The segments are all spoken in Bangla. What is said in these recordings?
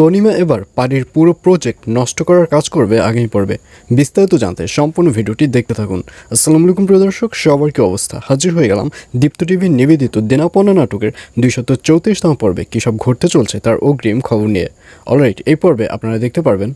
তনিমা এবার পানির পুরো প্রজেক্ট নষ্ট করার কাজ করবে আগামী পর্বে বিস্তারিত জানতে সম্পূর্ণ ভিডিওটি দেখতে থাকুন। আসসালামু আলাইকুম প্রিয় দর্শক, সবার কি অবস্থা? হাজির হয়ে গেলাম দীপ্ত টিভির নিবেদিত দেনাপনা নাটকের দুইশত চৌত্রিশতম পর্বে। কী সব ঘটতে চলছে তার অগ্রিম খবর নিয়ে। অলরাইট এই পর্বে আপনারা দেখতে পারবেন,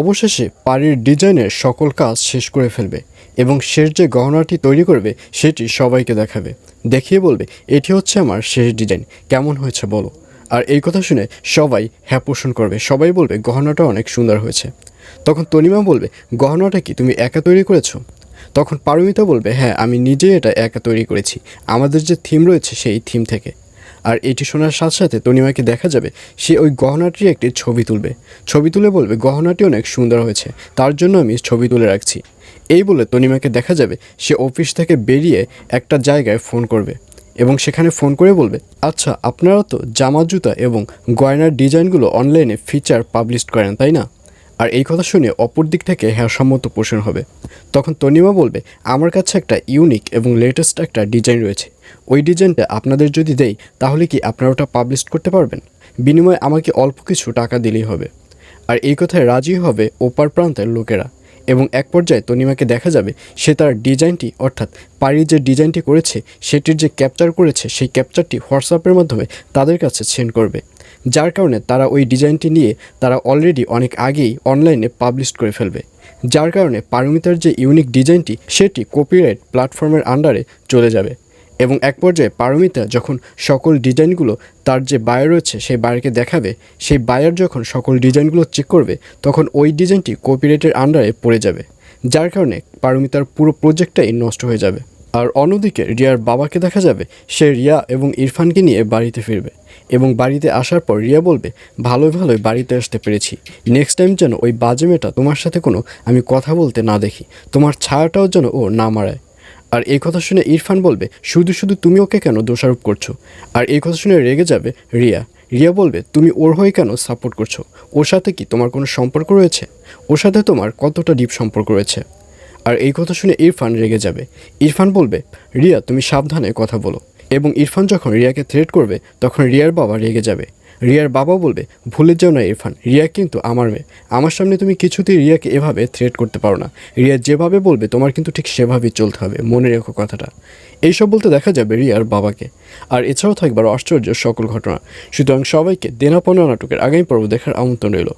অবশেষে পাড়ির ডিজাইনের সকল কাজ শেষ করে ফেলবে এবং শেষ যে গহনাটি তৈরি করবে, সেটি সবাইকে দেখাবে। দেখিয়ে বলবে, এটি হচ্ছে আমার শেষ ডিজাইন। কেমন হয়েছে বলো? আর এই কথা শুনে সবাই হ্যাঁ পোষণ করবে। সবাই বলবে, গহনাটা অনেক সুন্দর হয়েছে। তখন তনিমা বলবে, গহনাটা কি তুমি একা তৈরি করেছ? তখন পারমিতা বলবে হ্যাঁ আমি নিজেই এটা একা তৈরি করেছি। আমাদের যে থিম রয়েছে সেই থিম থেকে। আর এটি শোনার সাথে সাথে তনিমাকে দেখা যাবে, সে ওই গহনাটির একটি ছবি তুলবে। ছবি তুলে বলবে, গহনাটি অনেক সুন্দর হয়েছে, তার জন্য আমি ছবি তুলে রাখছি। এই বলে তনিমাকে দেখা যাবে, সে অফিস থেকে বেরিয়ে একটা জায়গায় ফোন করবে। এবং সেখানে ফোন করে বলবে আচ্ছা আপনারা তো জামা জুতা এবং গয়নার ডিজাইনগুলো অনলাইনে ফিচার পাবলিশ করেন, তাই না? আর এই কথা শুনে অপর দিক থেকে হ্যাঁ সম্মত পোষণ হবে। তখন তনিমা বলবে, আমার কাছে একটা ইউনিক এবং লেটেস্ট একটা ডিজাইন রয়েছে। ওই ডিজাইনটা আপনাদের যদি দেই, তাহলে কি আপনারা ওটা পাবলিশ করতে পারবেন? বিনিময়ে আমাকে অল্প কিছু টাকা দিলেই হবে। আর এই কথায় রাজি হবে ওপার প্রান্তের লোকেরা। এবং এক পর্যায়ে তনিমাকে দেখা যাবে সে তার ডিজাইনটি, অর্থাৎ পাড়ির যে ডিজাইনটি করেছে, সেটির যে ক্যাপচার করেছে, সেই ক্যাপচারটি হোয়াটসঅ্যাপের মাধ্যমে তাদের কাছে সেন্ড করবে। যার কারণে তারা ওই ডিজাইনটি নিয়ে তারা অলরেডি অনেক আগেই অনলাইনে পাবলিশ করে ফেলবে। যার কারণে পারমিতার যে ইউনিক ডিজাইনটি সেটি কপিরাইট প্ল্যাটফর্মের আন্ডারে চলে যাবে। এবং এক পর্যায়ে পারমিতা যখন সকল ডিজাইনগুলো তার যে বায়ার রয়েছে সেই বায়ারকে দেখাবে, সেই বায়ার যখন সকল ডিজাইনগুলো চেক করবে, তখন ওই ডিজাইনটি কপিরাইটের আন্ডারে পড়ে যাবে, যার কারণে পারমিতার পুরো প্রজেক্টটাই নষ্ট হয়ে যাবে। আর অন্যদিকে রিয়ার বাবাকে দেখা যাবে, সে রিয়া এবং ইরফানকে নিয়ে বাড়িতে ফিরবে এবং বাড়িতে আসার পর রিয়া বলবে ভালোই ভালোই বাড়িতে আসতে পেরেছি। নেক্সট টাইম যেন ওই বাজে মেয়েটা তোমার সাথে কোনো আমি কথা বলতে না দেখি, তোমার ছায়াটাও যেন ও না মারায়। আর এই কথা শুনে ইরফান বলবে, শুধু শুধু তুমি ওকে কেন দোষারোপ করছ? আর এই কথা শুনে রেগে যাবে রিয়া। রিয়া বলবে, তুমি ওর হয়ে কেন সাপোর্ট করছ? ওর সাথে কি তোমার কোনো সম্পর্ক রয়েছে? ওর সাথে তোমার কতটা ডিপ সম্পর্ক রয়েছে? আর এই কথা শুনে ইরফান রেগে যাবে। ইরফান বলবে, রিয়া, তুমি সাবধানে কথা বলো। এবং ইরফান যখন রিয়াকে থ্রেট করবে, তখন রিয়ার বাবা রেগে যাবে। রিয়ার বাবা বলবে ভুলে যাও না, ইরফান, রিয়া কিন্তু আমার মেয়ে। আমার সামনে তুমি কিছুতেই রিয়াকে এভাবে থ্রেট করতে পারো না। রিয়া যেভাবে বলবে, তোমার কিন্তু ঠিক সেভাবেই চলতে হবে। মনে রেখো কথাটা। এইসব বলতে দেখা যাবে রিয়ার বাবাকে। আর এছাড়াও থাকবার আশ্চর্য সকল ঘটনা। সুতরাং সবাইকে দেনাপনা নাটকের আগামী পর্ব দেখার আমন্ত্রণ রইল।